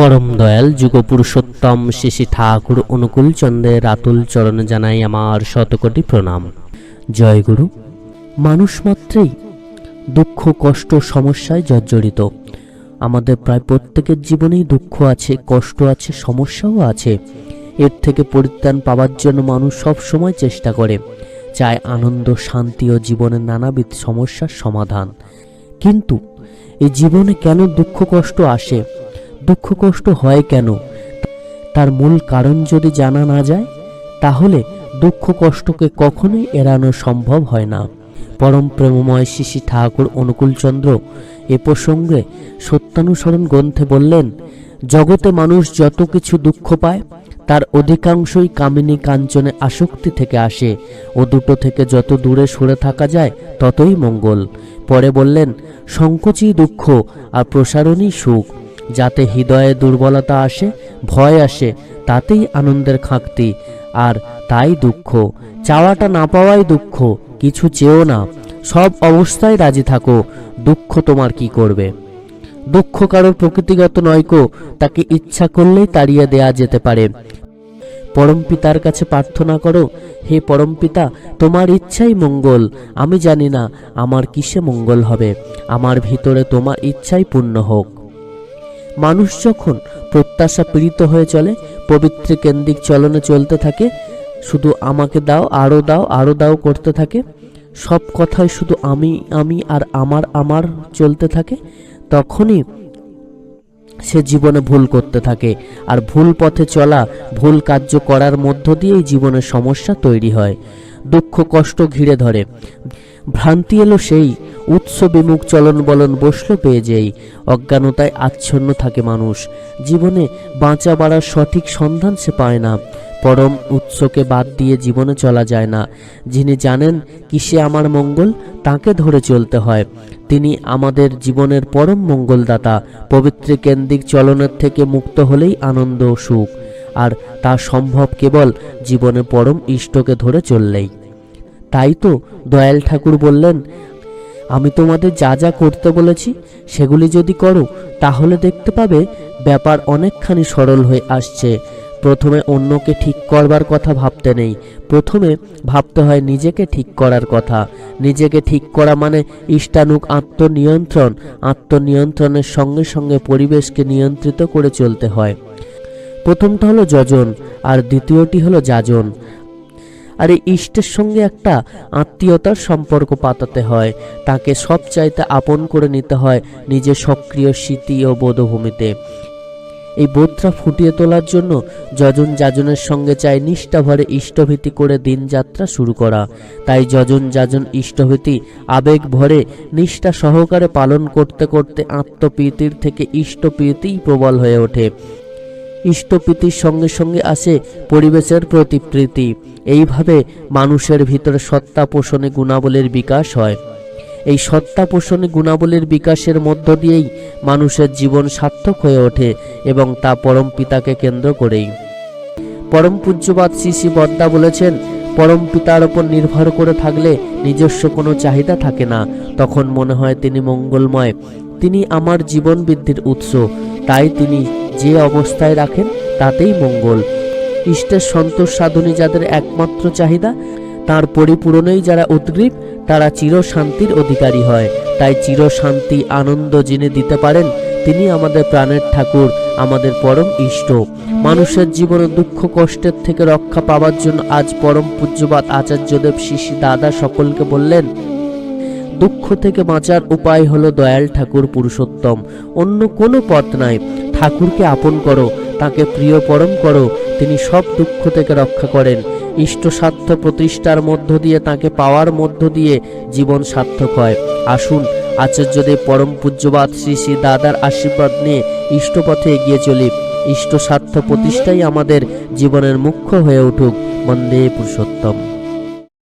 পরম দয়াল যুগ পুরুষোত্তম শিশি ঠাকুর অনুকূল চন্দ্রের আতুল চরণে জানাই আমার শতকোটি প্রণাম। জয় গুরু। মানুষ মাত্রেই দুঃখ, কষ্ট, সমস্যায় জর্জরিত। আমাদের প্রায় প্রত্যেকের জীবনেই দুঃখ আছে, কষ্ট আছে, সমস্যাও আছে। এর থেকে পরিত্রাণ পাওয়ার জন্য মানুষ সব সময় চেষ্টা করে। চায় আনন্দ, শান্তি ও জীবনের নানাবিধ সমস্যার সমাধান। কিন্তু এই জীবনে কেন দুঃখ, কষ্ট আসে? দুঃখ কষ্ট হয় কেন? তার মূল কারণ যদি জানা না যায়, তাহলে দুঃখ কষ্টকে কখনোই এড়ানো সম্ভব হয় না। পরম প্রেমময় শিশি ঠাকুর অনুকূলচন্দ্র এ প্রসঙ্গে সত্যানুসরণ গ্রন্থে বললেন, জগতে মানুষ যত কিছু দুঃখ পায়, তার অধিকাংশই কামিনী কাঞ্চনে আসক্তি থেকে আসে। ও দুটো থেকে যত দূরে সরে থাকা যায়, ততই মঙ্গল। পরে বললেন, সংকোচই দুঃখ আর প্রসারণই সুখ। যাতে হৃদয়ে দুর্বলতা আসে, ভয় আসে, তাতেই আনন্দের খাঁকতি। আর তাই দুঃখ। চাওয়াটা না পাওয়াই দুঃখ, কিছু চেয়েও না। সব অবস্থায় রাজি থাকো, দুঃখ তোমার কি করবে? দুঃখ কারোর প্রকৃতিগত নয়কো তাকে ইচ্ছা করলেই তাড়িয়ে দেয়া যেতে পারে। পরম পিতার কাছে প্রার্থনা করো, হে পরম পিতা, তোমার ইচ্ছাই মঙ্গল। আমি জানি না, আমার কিসে মঙ্গল হবে। আমার ভিতরে তোমার ইচ্ছাই পূর্ণ হোক। মানুষ যখন প্রত্যাশা পীড়িত হয়ে চলে, পবিত্র কেন্দ্রিক চলনে চলতে থাকে, শুধু আমাকে দাও আরও দাও আরও দাও করতে থাকে, সব কথাই শুধু আমি আমি আর আমার আমার চলতে থাকে, তখনই সে জীবনে ভুল করতে থাকে। আর ভুল পথে চলা, ভুল কার্য করার মধ্য দিয়েই জীবনে সমস্যা তৈরি হয়। দুঃখ, কষ্ট ঘিরে ধরে। ভ্রান্তি এলো সেই, উৎস বিমুখ চলন বলন বসল পেয়ে যেই। অজ্ঞানতায় আচ্ছন্ন থাকে মানুষ। জীবনে বাঁচা বাড়ার সঠিক সন্ধান সে পায় না। পরম উৎসকে বাদ দিয়ে জীবনে চলা যায় না। যিনি জানেন কিসে আমার মঙ্গল, তাকে ধরে চলতে হয়। তিনি আমাদের জীবনের পরম মঙ্গলদাতা। পবিত্র কেন্দ্রিক চলনের থেকে মুক্ত হলেই আনন্দ সুখ। আর তা সম্ভব কেবল জীবনে পরম ইষ্টকে ধরে চললেই। তাই তো দয়াল ঠাকুর বললেন, আমি তোমাদের যা যা করতে বলেছি সেগুলি যদি করো, তাহলে দেখতে পাবে ব্যাপার অনেকখানি সরল হয়ে আসছে। প্রথমে অন্যকে ঠিক করবার কথা ভাবতে নেই, প্রথমে ভাবতে হয় নিজেকে ঠিক করার কথা। নিজেকে ঠিক করা মানে ইষ্টানুক আত্মনিয়ন্ত্রণ, আত্মনিয়ন্ত্রণের সঙ্গে সঙ্গে পরিবেশকে নিয়ন্ত্রিত করে চলতে হয়। প্রথমটা হলো যজন, আর দ্বিতীয়টি হলো যাজন। আর এই ইষ্টের সঙ্গে একটা আত্মীয়তার সম্পর্ক পাতাতে হয়। তাকে সব চাইতে আপন করে নিতে হয় নিজের সক্রিয় স্মৃতি ও বোধভূমিতে। এই বোধটা ফুটিয়ে তোলার জন্য যজন যাজনের সঙ্গে চায় নিষ্ঠাভরে ইষ্টভীতি করে দিনযাত্রা শুরু করা। তাই যজন যাজন ইষ্টভীতি, আবেগ ভরে নিষ্ঠা সহকারে পালন করতে করতে আত্মপ্রীতির থেকে ইষ্টপ্রীতিই প্রবল হয়ে ওঠে। ইষ্টপ্রীতির সঙ্গে সঙ্গে আসে পরিবেশের প্রতি প্রীতি এইভাবে মানুষের ভিতরে সত্তা পোষণে গুণাবলীর বিকাশ হয়। এই সত্তা পোষণে গুণাবলীর বিকাশের মধ্য দিয়েই মানুষের জীবন সার্থক হয়ে ওঠে এবং তা পরম পিতাকে কেন্দ্র করেই। পরম পূজ্যবাদ শ্রী শ্রী বদ্দা বলেছেন, পরম পিতার ওপর নির্ভর করে থাকলে নিজস্ব কোনো চাহিদা থাকে না। তখন মনে হয় তিনি মঙ্গলময়। তিনি আমার জীবন বৃদ্ধির উৎস। তাই তিনি যে অবস্থায় রাখেন, তাতেই মঙ্গল। ইষ্টের সন্তোষ সাধনী যাদের একমাত্র চাহিদা, তার পরিপূরণেই যারা উদ্গ্রীব, তারা চিরশান্তির অধিকারী হয়। তাই চিরশান্তি আনন্দ যিনি দিতে পারেন, তিনি আমাদের প্রাণের ঠাকুর, আমাদের পরম ইষ্ট। মানুষের জীবনে দুঃখ কষ্টের থেকে রক্ষা পাওয়ার জন্য আজ পরম পূজ্যবাদ আচার্যদেব শিশি দাদা সকলকে বললেন, দুঃখ থেকে বাঁচার উপায় হলো দয়াল ঠাকুর পুরুষোত্তম। অন্য কোনো পথ নাই। ঠাকুরকে আপন করো, তাকে প্রিয় পরম করো, তিনি সব দুঃখ থেকে রক্ষা করেন। ইষ্টসাধ্য প্রতিষ্ঠার মধ্য দিয়ে তাকে পাওয়ার মধ্য দিয়ে জীবন সার্থক হয়। আসুন, আচার্যদেব পরম পূজ্যবাদ শ্রী শ্রী দাদার আশীর্বাদ নিয়ে ইষ্টপথে এগিয়ে চলি। ইষ্টসাধ্য প্রতিষ্ঠাই আমাদের জীবনের মুখ্য হয়ে উঠুক। বন্দে পুরুষোত্তম।